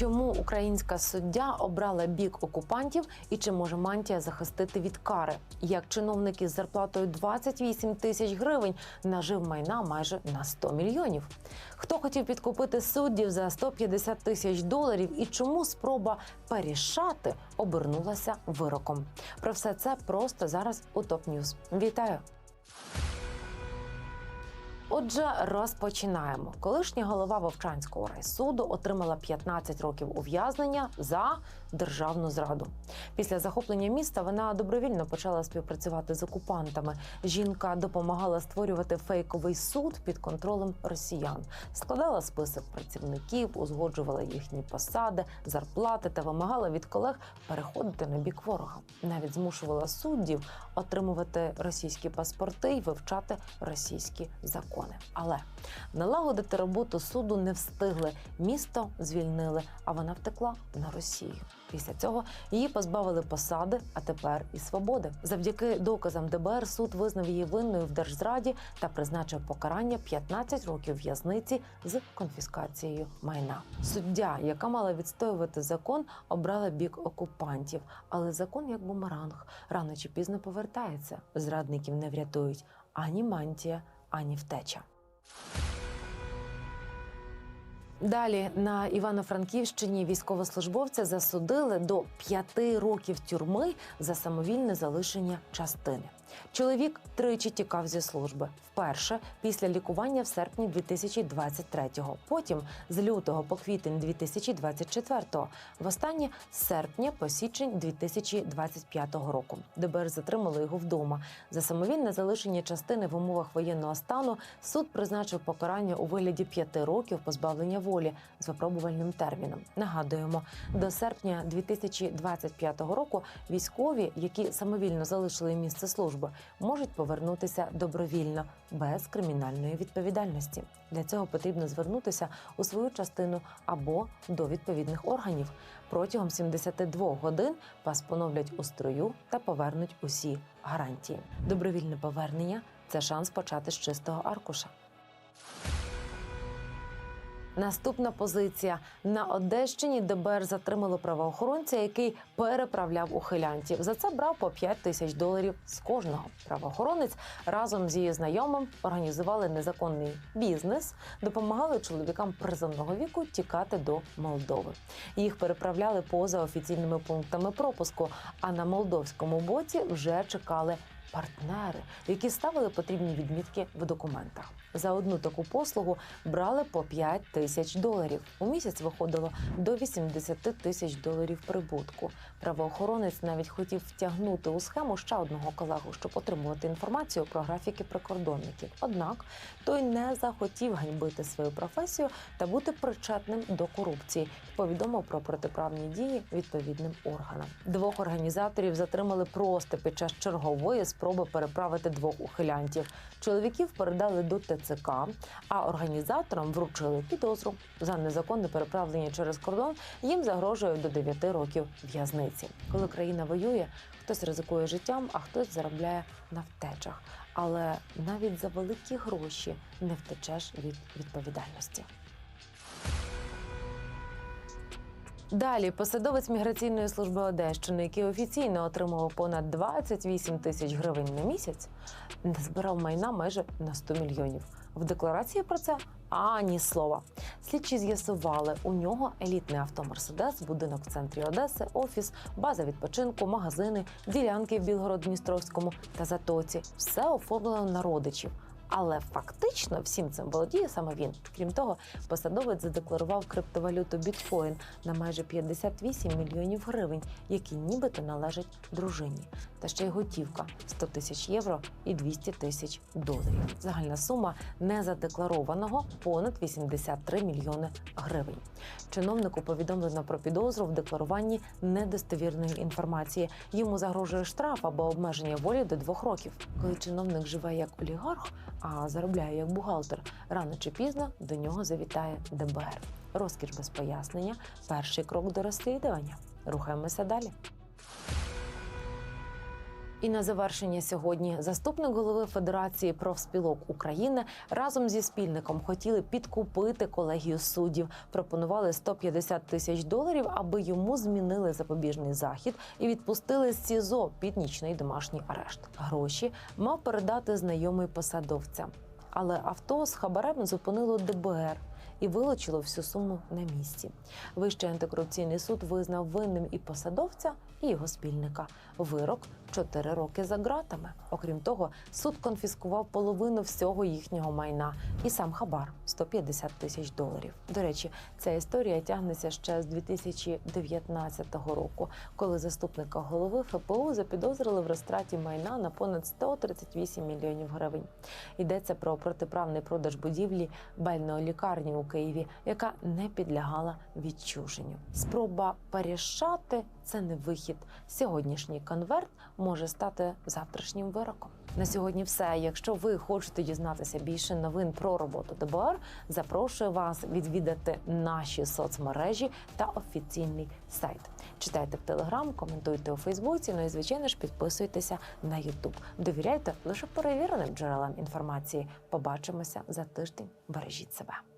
Чому українська суддя обрала бік окупантів і чи може мантія захистити від кари? Як чиновник із зарплатою 28 тисяч гривень нажив майна майже на 100 мільйонів? Хто хотів підкупити суддів за 150 тисяч доларів і чому спроба порішати обернулася вироком? Про все це просто зараз у топ Ньюз. Вітаю! Отже, розпочинаємо. Колишня голова Вовчанського райсуду отримала 15 років ув'язнення за державну зраду. Після захоплення міста вона добровільно почала співпрацювати з окупантами. Жінка допомагала створювати фейковий суд під контролем росіян, складала список працівників, узгоджувала їхні посади, зарплати та вимагала від колег переходити на бік ворога. Навіть змушувала суддів отримувати російські паспорти і вивчати російські закони. Але налагодити роботу суду не встигли. Місто звільнили, а вона втекла на Росію. Після цього її позбавили посади, а тепер і свободи. Завдяки доказам ДБР суд визнав її винною в держзраді та призначив покарання 15 років в'язниці з конфіскацією майна. Суддя, яка мала відстоювати закон, обрала бік окупантів, але закон як бумеранг рано чи пізно повертається. Зрадників не врятують ані мантія, ані втеча. Далі на Івано-Франківщині військовослужбовця засудили до п'яти років тюрми за самовільне залишення частини. Чоловік тричі тікав зі служби. Вперше після лікування в серпні 2023-го, потім з лютого по квітень 2024-го, востаннє з серпня по січень 2025 року. ДБР затримало його вдома. За самовільне залишення частини в умовах воєнного стану суд призначив покарання у вигляді п'яти років позбавлення волі з випробувальним терміном. Нагадуємо, до серпня 2025 року військові, які самовільно залишили місце служби, можуть повернутися добровільно без кримінальної відповідальності. Для цього потрібно звернутися у свою частину або до відповідних органів. Протягом 72 годин вас поновлять у строю та повернуть усі гарантії. Добровільне повернення це шанс почати з чистого аркуша. Наступна позиція на Одещині ДБР затримало правоохоронця, який переправляв ухилянтів. За це брав по 5 тисяч доларів з кожного. Правоохоронець разом з її знайомим організували незаконний бізнес, допомагали чоловікам призовного віку тікати до Молдови. Їх переправляли поза офіційними пунктами пропуску. А на молдовському боці вже чекали партнери, які ставили потрібні відмітки в документах. За одну таку послугу брали по 5 тисяч доларів. У місяць виходило до 80 тисяч доларів прибутку. Правоохоронець навіть хотів втягнути у схему ще одного колегу, щоб отримувати інформацію про графіки прикордонників. Однак той не захотів ганьбити свою професію та бути причетним до корупції. Повідомив про протиправні дії відповідним органам. Двох організаторів затримали просто під час чергової спроби переправити двох ухилянтів. Чоловіків передали до ТЦК, а організаторам вручили підозру за незаконне переправлення через кордон. Їм загрожує до 9 років в'язниці. Коли країна воює, хтось ризикує життям, а хтось заробляє на втечах. Але навіть за великі гроші не втечеш від відповідальності. Далі посадовець міграційної служби Одещини, який офіційно отримував понад 28 тисяч гривень на місяць, не збирав майна майже на 100 мільйонів. В декларації про це ані слова. Слідчі з'ясували, у нього елітний авто Мерседес, будинок в центрі Одеси, офіс, база відпочинку, магазини, ділянки в Білгород-Дністровському та Затоці. Все оформлено на родичів. Але фактично всім цим володіє саме він. Крім того, посадовець задекларував криптовалюту біткоін на майже 58 мільйонів гривень, які нібито належать дружині. Та ще й готівка 100 тисяч євро і 200 тисяч доларів. Загальна сума незадекларованого понад 83 мільйони гривень. Чиновнику повідомлено про підозру в декларуванні недостовірної інформації. Йому загрожує штраф або обмеження волі до двох років. Коли чиновник живе як олігарх, а заробляє як бухгалтер, рано чи пізно до нього завітає ДБР. Розкіш без пояснення перший крок до розслідування. Рухаємося далі. І на завершення сьогодні заступник голови Федерації профспілок України разом зі спільником хотіли підкупити колегію суддів. Пропонували 150 тисяч доларів, аби йому змінили запобіжний захід і відпустили з СІЗО під нічний домашній арешт. Гроші мав передати знайомий посадовця, але авто з хабарем зупинило ДБР. І вилучило всю суму на місці. Вищий антикорупційний суд визнав винним і посадовця, і його спільника. Вирок 4 роки за ґратами. Окрім того, суд конфіскував половину всього їхнього майна і сам хабар 150 тисяч доларів. До речі, ця історія тягнеться ще з 2019 року, коли заступника голови ФПУ запідозрили в розтраті майна на понад 138 мільйонів гривень. Йдеться про протиправний продаж будівлі бальної лікарні у Києві, яка не підлягала відчуженню. Спроба порішати це не вихід. Сьогоднішній конверт може стати завтрашнім вироком. На сьогодні все. Якщо ви хочете дізнатися більше новин про роботу ДБР, запрошую вас відвідати наші соцмережі та офіційний сайт. Читайте в Телеграм, коментуйте у Фейсбуці. Ну і звичайно ж підписуйтеся на Ютуб. Довіряйте лише перевіреним джерелам інформації. Побачимося за тиждень. Бережіть себе.